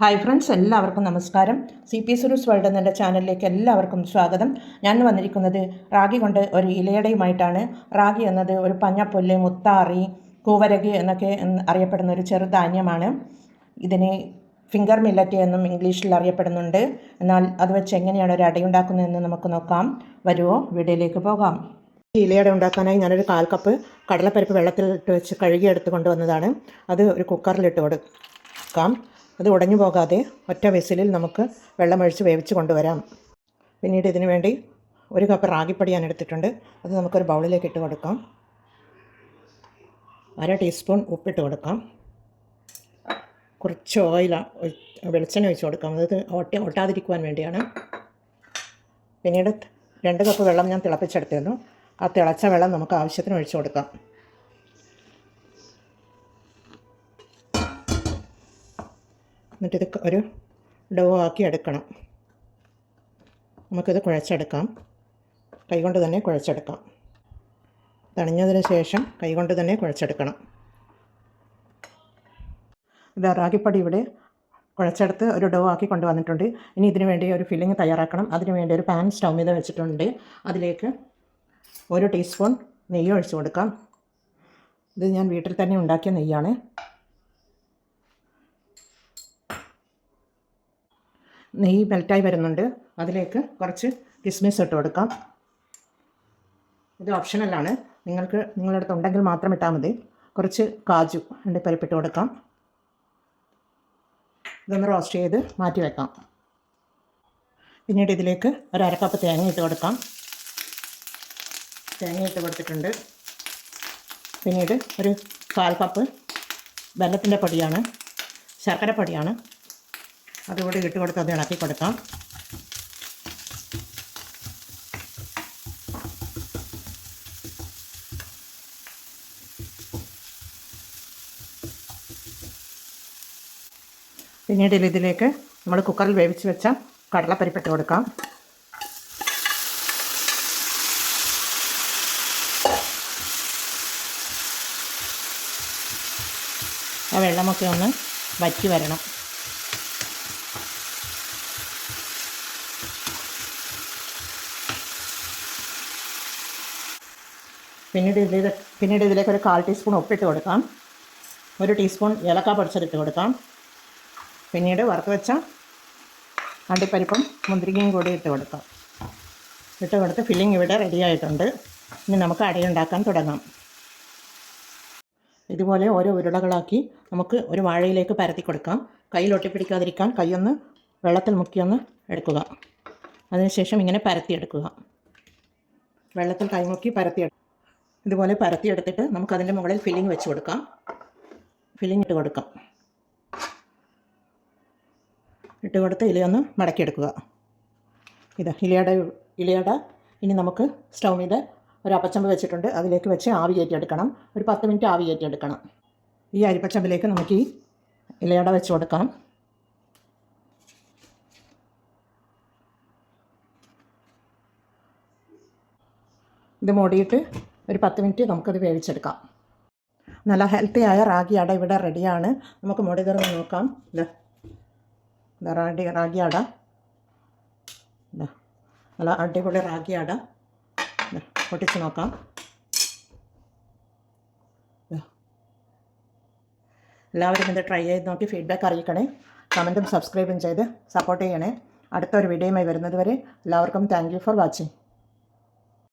Hi friends എല്ലാവർക്കും നമസ്കാരം. C P സുരൂസ് world എന്നുള്ള ചാനലിലേക്ക് എല്ലാവർക്കും സ്വാഗതം. ഞാൻ വന്നിരിക്കുന്നത് റാഗി കൊണ്ട് ഒരു ഇലയടയുമായിട്ടാണ്. റാഗി എന്നത് ഒരു പഞ്ഞപ്പുല്ല് മുത്താറി കൂവരകി എന്നൊക്കെ അറിയപ്പെടുന്ന ഒരു ചെറുധാന്യമാണ് ഇതിനെ ഫിംഗർ മില്ലറ്റ് എന്നും ഇംഗ്ലീഷിൽ അറിയപ്പെടുന്നുണ്ട്. എന്നാൽ അത് വെച്ച് എങ്ങനെയാണ് ഒരു അടയുണ്ടാക്കുന്നതെന്ന് നമുക്ക് നോക്കാം. വരുമോ വീഡിയോയിലേക്ക് പോകാം. ഇലയട ഉണ്ടാക്കാനായി ഞാനൊരു കാൽ കപ്പ് കടലപ്പരിപ്പ് വെള്ളത്തിൽ ഇട്ട് വെച്ച് കഴുകിയെടുത്ത് കൊണ്ടുവന്നതാണ്. അത് ഒരു കുക്കറിലിട്ട് കൊടുക്കാം. അത് ഉടഞ്ഞു പോകാതെ ഒറ്റ വിസിലിൽ നമുക്ക് വെള്ളമൊഴിച്ച് വേവിച്ച് കൊണ്ടുവരാം. പിന്നീട് ഇതിനു വേണ്ടി ഒരു കപ്പ് റാഗിപ്പൊടി ഞാൻ എടുത്തിട്ടുണ്ട്. അത് നമുക്കൊരു ബൗളിലേക്ക് ഇട്ട് കൊടുക്കാം. അര ടീസ്പൂൺ ഉപ്പിട്ട് കൊടുക്കാം. കുറച്ച് ഓയിൽ വെളിച്ചെണ്ണ ഒഴിച്ച് കൊടുക്കാം. അത് ഒട്ടി ഒട്ടാതിരിക്കുവാൻ വേണ്ടിയാണ്. പിന്നീട് രണ്ട് കപ്പ് വെള്ളം ഞാൻ തിളപ്പിച്ചെടുത്തിരുന്നു. ആ തിളച്ച വെള്ളം നമുക്ക് ആവശ്യത്തിന് ഒഴിച്ചു കൊടുക്കാം. എന്നിട്ടിത് ഒരു ഡോ ആക്കി എടുക്കണം. നമുക്കിത് കുഴച്ചെടുക്കാം. കൈകൊണ്ട് തന്നെ കുഴച്ചെടുക്കാം. തണിഞ്ഞതിന് ശേഷം കൈകൊണ്ട് തന്നെ കുഴച്ചെടുക്കണം. ഇത് റാഗിപ്പടി ഇവിടെ കുഴച്ചെടുത്ത് ഒരു ഡോ ആക്കി കൊണ്ടുവന്നിട്ടുണ്ട്. ഇനി ഇതിനു വേണ്ടി ഒരു ഫില്ലിങ് തയ്യാറാക്കണം. അതിനു വേണ്ടി ഒരു പാൻ സ്റ്റൗ ചെയ്ത് വെച്ചിട്ടുണ്ട്. അതിലേക്ക് ഒരു ടീസ്പൂൺ നെയ്യ് ഒഴിച്ചു കൊടുക്കാം. ഇത് ഞാൻ വീട്ടിൽ തന്നെ ഉണ്ടാക്കിയ നെയ്യാണ്. നെയ്യ് മെൽറ്റായി വരുന്നുണ്ട്. അതിലേക്ക് കുറച്ച് കിസ്മിസ് ഇട്ട് കൊടുക്കാം. ഇത് ഓപ്ഷണലാണ് നിങ്ങൾക്ക് നിങ്ങളുടെ അടുത്ത് ഉണ്ടെങ്കിൽ മാത്രം ഇട്ടാൽ മതി. കുറച്ച് കാജു രണ്ട് പരിപ്പിട്ട് കൊടുക്കാം. ഇതൊന്ന് റോസ്റ്റ് ചെയ്ത് മാറ്റി വെക്കാം. പിന്നീട് ഇതിലേക്ക് ഒരു അരക്കപ്പ് തേങ്ങ ഇട്ട് കൊടുക്കാം. തേങ്ങ ഇട്ട് കൊടുത്തിട്ടുണ്ട്. പിന്നീട് ഒരു കാൽ കപ്പ് വെല്ലത്തിന്റെ പൊടിയാണ്. ശർക്കര പൊടിയാണ്. അതുകൂടി ഇട്ട് കൊടുത്ത് അത് ഇളക്കി കൊടുക്കാം. പിന്നീട് ഇതിലേക്ക് നമ്മൾ കുക്കറിൽ വേവിച്ച് വെച്ച കടലപ്പരിപ്പിട്ട് കൊടുക്കാം. ആ വെള്ളമൊക്കെ ഒന്ന് വറ്റി വരണം. പിന്നീട് ഇതിൽ പിന്നീട് ഇതിലേക്ക് ഒരു കാൽ ടീസ്പൂൺ ഉപ്പിട്ട് കൊടുക്കാം. ഒരു ടീസ്പൂൺ ഏലക്ക പൊടിച്ചതിട്ട് കൊടുക്കാം. പിന്നീട് വറുത്ത് വെച്ച അണ്ടിപ്പരിപ്പും മുന്തിരിങ്ങയും കൂടി ഇട്ട് കൊടുക്കാം. ഇട്ട് കൊടുത്ത് ഫില്ലിംഗ് ഇവിടെ റെഡി ആയിട്ടുണ്ട്. ഇനി നമുക്ക് അടയുണ്ടാക്കാൻ തുടങ്ങാം. ഇതുപോലെ ഓരോ ഉരുളകളാക്കി നമുക്ക് ഒരു വാഴയിലേക്ക് പരത്തി കൊടുക്കാം. കയ്യിൽ ഒട്ടിപ്പിടിക്കാതിരിക്കാൻ കൈയൊന്ന് വെള്ളത്തിൽ മുക്കിയൊന്ന് എടുക്കുക. അതിനുശേഷം ഇങ്ങനെ പരത്തിയെടുക്കുക. വെള്ളത്തിൽ കൈമുക്കി പരത്തി ഇതുപോലെ പരത്തിയെടുത്തിട്ട് നമുക്കതിന്റെ മുകളിൽ ഫില്ലിംഗ് വെച്ച് കൊടുക്കാം. ഫില്ലിംഗ് ഇട്ട് കൊടുക്കാം. ഇട്ട് കൊടുത്ത് ഇലയൊന്ന് മടക്കിയെടുക്കുക ഇത് ഇലയുടെ ഇലയുടെ ഇനി നമുക്ക് സ്റ്റൗ മീത് ഒരു അപ്പച്ചമ്പ് വെച്ചിട്ടുണ്ട്. അതിലേക്ക് വെച്ച് ആവി കയറ്റിയെടുക്കണം ഒരു പത്ത് മിനിറ്റ് ആവി കയറ്റിയെടുക്കണം ഈ അരിപ്പച്ചമ്പിലേക്ക് നമുക്ക് ഈ ഇലയട വെച്ച് കൊടുക്കാം. ഇത് മൂടിയിട്ട് ഒരു പത്ത് മിനിറ്റ് നമുക്കത് വേവിച്ചെടുക്കാം. നല്ല ഹെൽത്തി ആയ റാഗി അട ഇവിടെ റെഡിയാണ് നമുക്ക് മുടി തുറന്ന് നോക്കാം. ഇത് റാഗി റാഗി അട. നല്ല അടിപൊളി റാഗി അട. പൊട്ടിച്ച് നോക്കാം. എല്ലാവരും ഇത് ട്രൈ ചെയ്ത് നോക്കി ഫീഡ്ബാക്ക് അറിയിക്കണേ. കമന്റും സബ്സ്ക്രൈബും ചെയ്ത് സപ്പോർട്ട് ചെയ്യണേ. അടുത്തൊരു വീഡിയോയുമായി വരുന്നത് വരെ എല്ലാവർക്കും താങ്ക് യു ഫോർ വാച്ചിങ്